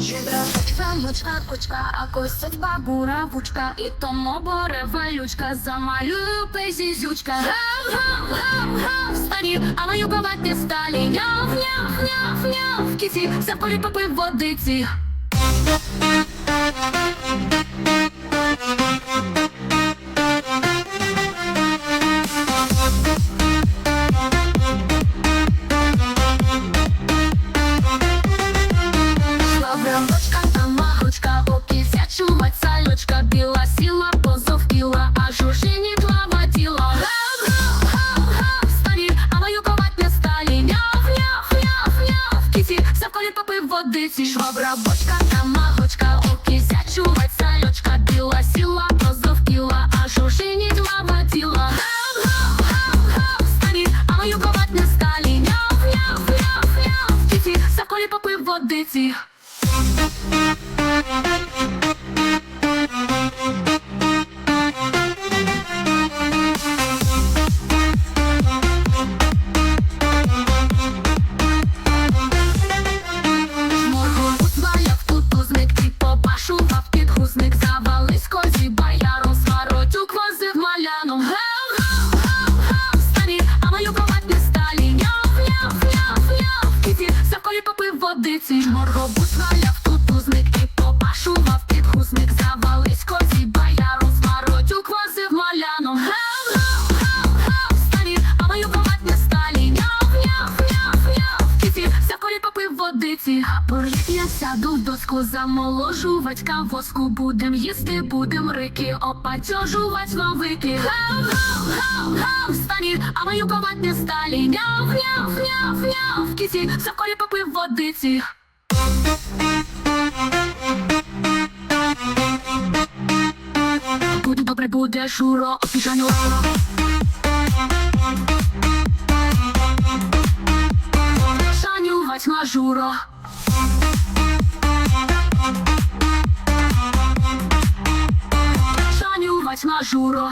Щедра самочка, кучка, а косить бабура вучка, і тому боре валючка, замалюю пезізючка. Гав, гав, гав, гав, стані, а ковать не сталі. Няв, няв, няв, няв, в кіці, за полі попив водиці. Лавриночка, тамагочка, окися, чувать салючка, біла сіла, позовкіла, а жужині плава тіла. Гав, гав, гав, гав, а мою ковать не сталі. Няв, няв, няв, няв, кіці, завколі попив водиці. Швабра, бочка, тамагочка, окися, чувать салючка, біла сіла, позовкіла, а жужині плава тіла. Гав, гав, а мою ковать не сталі. Няв, няв, няв, няв, кіці, завколі попив водиці. Thank you. Попив водиці Моргобу зваляв тут тузник і попашував підгузник. Завались козі бояром, сваротюк возив маляном В доску замоложуватька воску Будем їсти, будем рики, опатьожувать новики Гав, гав, гав, гав, стані, а мою ковать не сталі. Няв, няв, няв, няв, кіті, завколі попив водиці. Буде добре, буде шуро, опішаню Шанювать мажуро Шанювать juro.